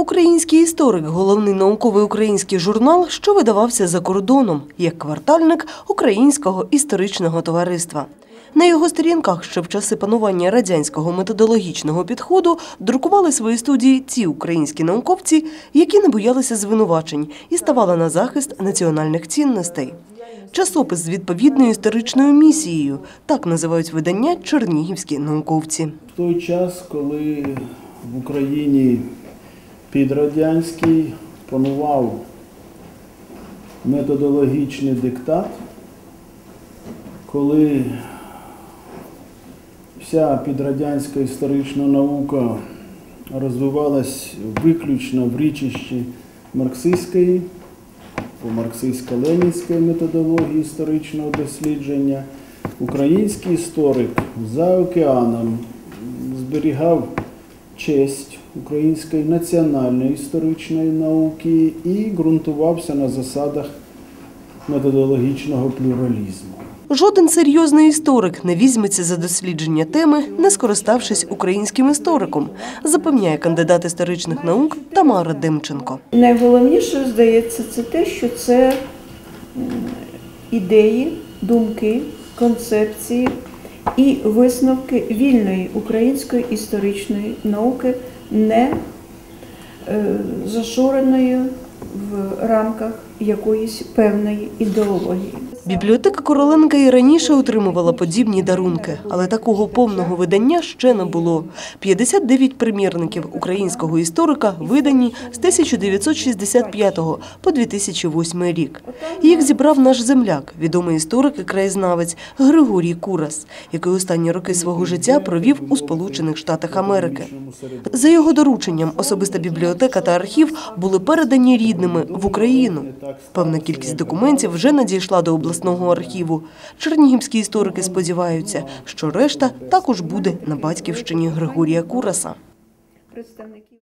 Український історик головний науковий український журнал, що видавався за кордоном як квартальник Українського історичного товариства. На його сторінках ще в часи панування радянського методологічного підходу друкували свої студії ті українські науковці, які не боялися звинувачень і ставали на захист національних цінностей. Часопис з відповідною історичною місією так називають видання чернігівські науковці. В той час, коли в Україні підрадянський панував методологічний диктат, коли вся підрадянська історична наука розвивалась виключно в річищі марксистської, по марксистсько-ленінській методології історичного дослідження, український історик за океаном зберігав честь української національної історичної науки і ґрунтувався на засадах методологічного плюралізму. Жоден серйозний історик не візьметься за дослідження теми, не скориставшись українським істориком, запевняє кандидат історичних наук Тамара Демченко. Найголовніше, здається, це те, що це ідеї, думки, концепції і висновки вільної української історичної науки, не зашореною в рамках якоїсь певної ідеології. Бібліотека Короленка і раніше отримувала подібні дарунки, але такого повного видання ще не було. 59 примірників українського історика видані з 1965 по 2008 рік. Їх зібрав наш земляк, відомий історик і краєзнавець Григорій Курас, який останні роки свого життя провів у Сполучених Штатах Америки. За його дорученням особиста бібліотека та архів були передані рідними в Україну. Певна кількість документів вже надійшла до обласного архіву. Чернігівські історики сподіваються, що решта також буде на батьківщині Григорія Кураса.